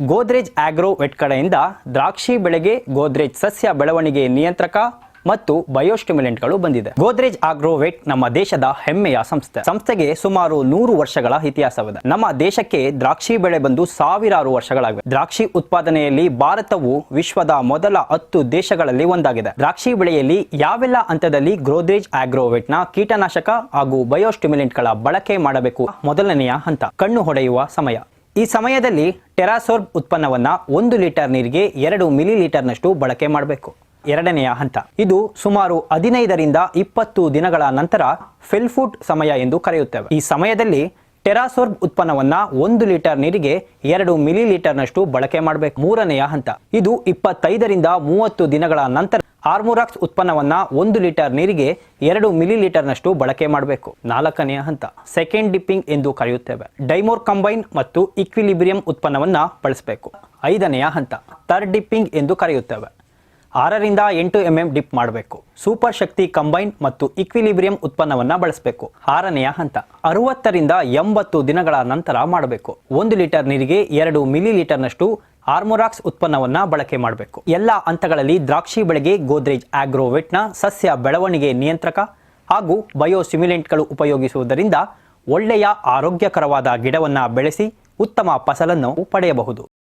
Godrej agro vet ಕಡೆಯಿಂದ ದ್ರಾಕ್ಷಿ ಬೆಳೆಗೆ ಗೋದ್ರೇಜ್ ಸಸ್ಯ ಬೆಳವಣಿಗೆ ನಿಯಂತ್ರಕ ಮತ್ತು ಬಯೋಸ್ಟಿಮ್ಯುಲೆಂಟ್ಗಳು ಬಂದಿದೆ. ಗೋದ್ರೇಜ್ ಆಗ್ರೋವೆಟ್ ನಮ್ಮ ದೇಶದ ಹೆಮ್ಮೆಯ ಸಂಸ್ಥೆ. ಸಂಸ್ಥೆಗೆ ಸುಮಾರು ನೂರು ವರ್ಷಗಳ ಇತಿಹಾಸವಿದೆ. ನಮ್ಮ ದೇಶಕ್ಕೆ ದ್ರಾಕ್ಷಿ ಬೆಳೆ ಬಂದು ಸಾವಿರಾರು ವರ್ಷಗಳಾಗಿವೆ. ದ್ರಾಕ್ಷಿ ಉತ್ಪಾದನೆಯಲ್ಲಿ ಭಾರತವು ವಿಶ್ವದ ಮೊದಲ ಹತ್ತು ದೇಶಗಳಲ್ಲಿ ಒಂದಾಗಿದೆ. ದ್ರಾಕ್ಷಿ ಬೆಳೆಯಲ್ಲಿ ಯಾವೆಲ್ಲ ಹಂತದಲ್ಲಿ ಗ್ರೋದ್ರೇಜ್ ಆಗ್ರೋವೆಟ್ನ ಕೀಟನಾಶಕ ಹಾಗೂ ಬಯೋಸ್ಟಿಮ್ಯುಲೆಂಟ್ಗಳ ಬಳಕೆ ಮಾಡಬೇಕು? ಮೊದಲನೆಯ ಹಂತ, ಕಣ್ಣು ಹೊಡೆಯುವ ಸಮಯ. ಈ ಸಮಯದಲ್ಲಿ ಟೆರಾಸೋರ್ಬ್ ಉತ್ಪನ್ನವನ್ನು ಒಂದು ಲೀಟರ್ ನೀರಿಗೆ ಎರಡು ಮಿಲಿ ಲೀಟರ್ನಷ್ಟು ಬಳಕೆ ಮಾಡಬೇಕು. ಎರಡನೆಯ ಹಂತ. ಇದು ಸುಮಾರು ಹದಿನೈದರಿಂದ ಇಪ್ಪತ್ತು ದಿನಗಳ ನಂತರ ಫಿಲ್ಫುಟ್ ಸಮಯ ಎಂದು ಕರೆಯುತ್ತೇವೆ. ಈ ಸಮಯದಲ್ಲಿ ಟೆರಾಸೋರ್ಬ್ ಉತ್ಪನ್ನವನ್ನ ಒಂದು ಲೀಟರ್ ನೀರಿಗೆ ಎರಡು ಮಿಲಿ ಲೀಟರ್ನಷ್ಟು ಬಳಕೆ ಮಾಡಬೇಕು. ಮೂರನೆಯ ಹಂತ. ಇದು ಇಪ್ಪತ್ತೈದರಿಂದ ಮೂವತ್ತು ದಿನಗಳ ನಂತರ ಆರ್ಮೋರಾಕ್ಸ್ ಉತ್ಪನ್ನವನ್ನ ಒಂದು ಲೀಟರ್ ನೀರಿಗೆ ಎರಡು ಮಿಲಿ ಲೀಟರ್ನಷ್ಟು ಬಳಕೆ ಮಾಡಬೇಕು. ನಾಲ್ಕನೆಯ ಹಂತ. ಸೆಕೆಂಡ್ ಡಿಪ್ಪಿಂಗ್ ಎಂದು ಕರೆಯುತ್ತೇವೆ. ಡೈಮೋರ್ ಕಂಬೈನ್ ಮತ್ತು ಇಕ್ವಿಲಿಬ್ರಿಯಂ ಉತ್ಪನ್ನವನ್ನ ಬಳಸಬೇಕು. ಐದನೆಯ ಹಂತ. ಥರ್ಡ್ ಡಿಪ್ಪಿಂಗ್ ಎಂದು ಕರೆಯುತ್ತೇವೆ. ಆರರಿಂದ ಎಂಟು ಎಂ ಎಂ ಡಿಪ್ ಮಾಡಬೇಕು. ಸೂಪರ್ ಶಕ್ತಿ ಕಂಬೈನ್ ಮತ್ತು ಇಕ್ವಿಲಿಬ್ರಿಯಂ ಉತ್ಪನ್ನವನ್ನ ಬಳಸಬೇಕು. ಆರನೆಯ ಹಂತ, ಅರವತ್ತರಿಂದ ಎಂಬತ್ತು ದಿನಗಳ ನಂತರ ಮಾಡಬೇಕು. ಒಂದು ಲೀಟರ್ ನೀರಿಗೆ ಎರಡು ಮಿಲಿ ಲೀಟರ್ನಷ್ಟು ಆರ್ಮೋರಾಕ್ಸ್ ಉತ್ಪನ್ನವನ್ನ ಬಳಕೆ ಮಾಡಬೇಕು. ಎಲ್ಲ ಹಂತಗಳಲ್ಲಿ ದ್ರಾಕ್ಷಿ ಬೆಳೆಗೆ ಗೋದ್ರೇಜ್ ಆಗ್ರೋವೆಟ್ನ ಸಸ್ಯ ಬೆಳವಣಿಗೆ ನಿಯಂತ್ರಕ ಹಾಗೂ ಬಯೋಸಿಮ್ಯುಲೆಂಟ್ಗಳು ಉಪಯೋಗಿಸುವುದರಿಂದ ಒಳ್ಳೆಯ ಆರೋಗ್ಯಕರವಾದ ಗಿಡವನ್ನ ಬೆಳೆಸಿ ಉತ್ತಮ ಫಸಲನ್ನು ಪಡೆಯಬಹುದು.